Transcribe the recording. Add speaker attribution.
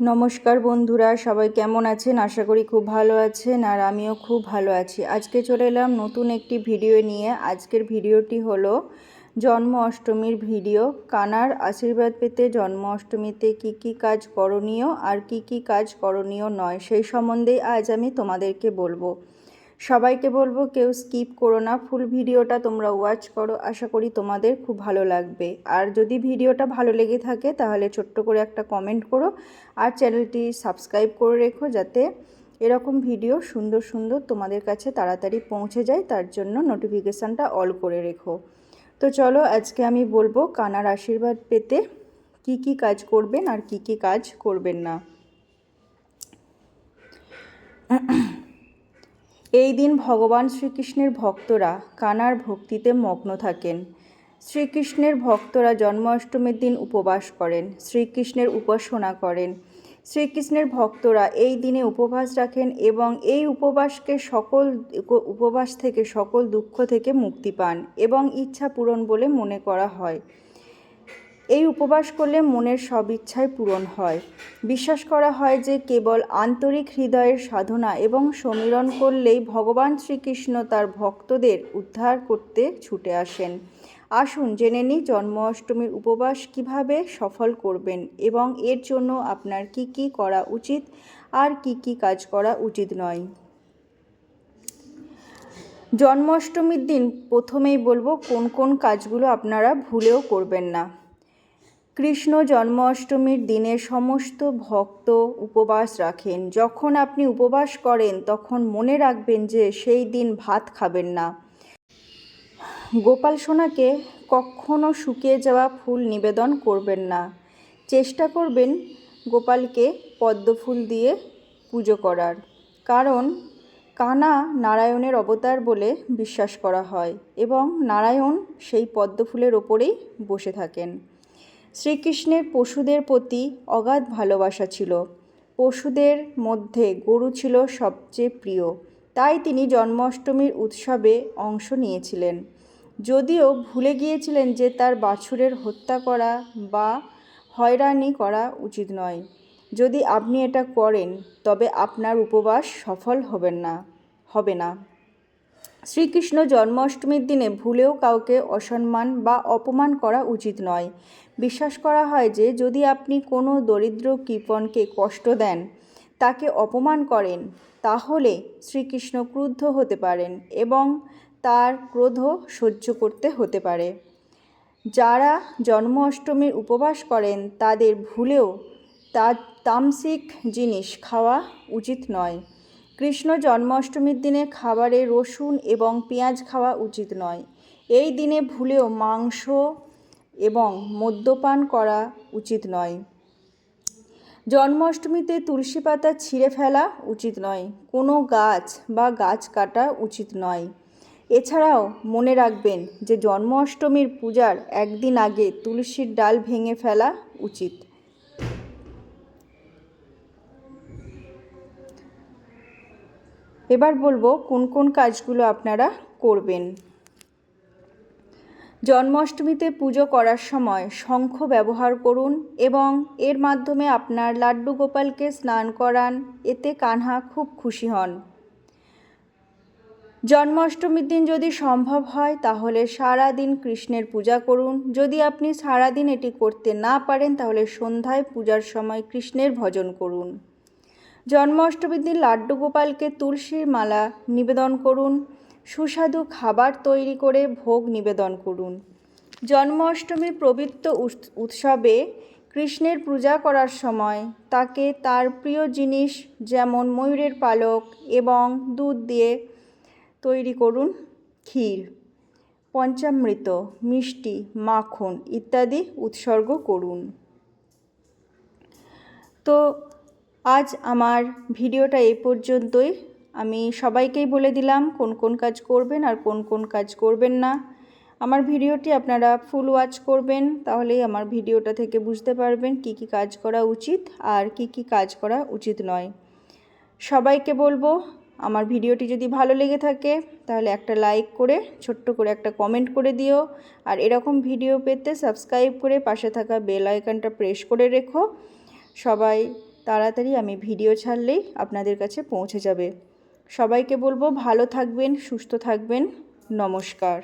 Speaker 1: নমস্কার বন্ধুরা, সবাই কেমন আছেন? আশা করি খুব ভালো আছেন আর আমিও খুব ভালো আছি। আজকে চলে এলাম নতুন একটি ভিডিও নিয়ে। আজকের ভিডিওটি হলো জন্ম অষ্টমীর ভিডিও। কানার আশীর্বাদ পেতে জন্ম অষ্টমীতে কী কী কাজ করণীয় আর কি কি কাজ করণীয় নয় সেই সম্বন্ধেই আজ আমি তোমাদেরকে বলব। সবাইকে বলব কেউ স্কিপ করো না, ফুল ভিডিওটা তোমরা ওয়াচ করো, আশা করি তোমাদের খুব ভালো লাগবে। আর যদি ভিডিওটা ভালো লেগে থাকে, তাহলে ছোট্ট করে একটা কমেন্ট করো, আর চ্যানেলটি সাবস্ক্রাইব করে রেখো যাতে এরকম ভিডিও সুন্দর সুন্দর তোমাদের কাছে তাড়াতাড়ি পৌঁছে যায়, তার জন্য নোটিফিকেশানটা অল করে রেখো। তো চলো আজকে আমি বলব কানার আশীর্বাদ পেতে কি কি কাজ করবেন আর কি কি কাজ করবেন না। এই দিন ভগবান শ্রীকৃষ্ণের ভক্তরা কানার ভক্তিতে মগ্ন থাকেন। শ্রীকৃষ্ণের ভক্তরা জন্মাষ্টমীর দিন উপবাস করেন, শ্রীকৃষ্ণের উপাসনা করেন। শ্রীকৃষ্ণের ভক্তরা এই দিনে উপবাস রাখেন এবং এই উপবাসকে সকল উপবাস থেকে সকল দুঃখ থেকে মুক্তি পান এবং ইচ্ছা পূরণ বলে মনে করা হয়। এই উপবাস করলে মনের সব ইচ্ছাই পূরণ হয়। বিশ্বাস করা হয় যে কেবল আন্তরিক হৃদয়ের সাধনা এবং সমীরণ করলেই ভগবান শ্রীকৃষ্ণ তার ভক্তদের উদ্ধার করতে ছুটে আসেন। আসুন জেনে নিই জন্ম অষ্টমীর উপবাস কীভাবে সফল করবেন এবং এর জন্য আপনার কি কি করা উচিত আর কি কি কাজ করা উচিত নয়। জন্মাষ্টমীর দিন প্রথমেই বলব কোন কোন কাজগুলো আপনারা ভুলেও করবেন না। কৃষ্ণ জন্মাষ্টমীর দিনে সমস্ত ভক্ত উপবাস রাখেন। যখন আপনি উপবাস করেন, তখন মনে রাখবেন যে সেই দিন ভাত খাবেন না। গোপাল সোনাকে কখনো শুকিয়ে যাওয়া ফুল নিবেদন করবেন না। চেষ্টা করবেন গোপালকে পদ্মফুল দিয়ে পুজো করার। কারণ কানা নারায়ণের অবতার বলে বিশ্বাস করা হয় এবং নারায়ণ সেই পদ্মফুলের ওপরেই বসে থাকেন। শ্রীকৃষ্ণের পশুদের প্রতি অগাধ ভালোবাসা ছিল। পশুদের মধ্যে গরু ছিল সবচেয়ে প্রিয়। তাই তিনি জন্মাষ্টমীর উৎসবে অংশ নিয়েছিলেন। যদিও ভুলে গিয়েছিলেন যে তার বাছুরের হত্যা করা বা হয়রানি করা উচিত নয়। যদি আপনি এটা করেন, তবে আপনার উপবাস সফল হবেন না, হবে না। শ্রীকৃষ্ণ জন্মাষ্টমীর দিনে ভুলেও কাউকে অসম্মান বা অপমান করা উচিত নয়। বিশ্বাস করা হয় যে, যদি আপনি কোনো দরিদ্র কৃপণকে কষ্ট দেন, তাকে অপমান করেন, তাহলে শ্রীকৃষ্ণ ক্রুদ্ধ হতে পারেন এবং তার ক্রোধ সহ্য করতে হতে পারে। যারা জন্ম অষ্টমীর উপবাস করেন, তাদের ভুলেও তা, তামসিক জিনিস খাওয়া উচিত নয়। কৃষ্ণ জন্মাষ্টমীর দিনে খাবারে রসুন এবং পেঁয়াজ খাওয়া উচিত নয়। এই দিনে ভুলেও মাংস এবং মদ্যপান করা উচিত নয়। জন্মাষ্টমীতে তুলসী পাতা ছিঁড়ে ফেলা উচিত নয়। কোনো গাছ বা গাছ কাটা উচিত নয়। এছাড়াও মনে রাখবেন যে জন্মাষ্টমীর পূজার একদিন আগে তুলসীর ডাল ভেঙে ফেলা উচিত। এবার বলব কোন কোন কাজগুলো আপনারা করবেন। জন্মাষ্টমীতে পুজো করার সময় শঙ্খ ব্যবহার করুন এবং এর মাধ্যমে আপনার লাড্ডু গোপালকে স্নান করান, এতে কানহা খুব খুশি হন। জন্মাষ্টমীর দিন যদি সম্ভব হয়, তাহলে সারা দিন কৃষ্ণের পূজা করুন। যদি আপনি সারা দিন এটি করতে না পারেন, তাহলে সন্ধ্যায় পূজার সময় কৃষ্ণের ভজন করুন। জন্মাষ্টমীর দিন লাড্ডু গোপালকে তুলসীর মালা নিবেদন করুন। সুস্বাদু খাবার তৈরি করে ভোগ নিবেদন করুন। জন্মাষ্টমীর পবিত্র উৎসবে কৃষ্ণের পূজা করার সময় তাকে তার প্রিয় জিনিস যেমন ময়ূরের পালক এবং দুধ দিয়ে তৈরি করুন ক্ষীর, পঞ্চামৃত, মিষ্টি, মাখন ইত্যাদি উৎসর্গ করুন। তো আজ আমার ভিডিওটা এ পর্যন্তই। আমি সবাইকেই বলে দিলাম কোন কোন কাজ করবেন আর কোন কোন কাজ করবেন না। আমার ভিডিওটি আপনারা ফুল ওয়াচ করবেন, তাহলেই আমার ভিডিওটা থেকে বুঝতে পারবেন কি কি কাজ করা উচিত আর কি কি কাজ করা উচিত নয়। সবাইকে বলব, আমার ভিডিওটি যদি ভালো লেগে থাকে, তাহলে একটা লাইক করে, ছোট্ট করে একটা কমেন্ট করে দিও। আর এরকম ভিডিও পেতে সাবস্ক্রাইব করে পাশে থাকা বেল আইকনটা প্রেস করে রেখো। সবাই তাড়াতাড়ি আমি ভিডিও ছাড়লেই আপনাদের কাছে পৌঁছে যাবে। সবাইকে বলব ভালো থাকবেন, সুস্থ থাকবেন। নমস্কার।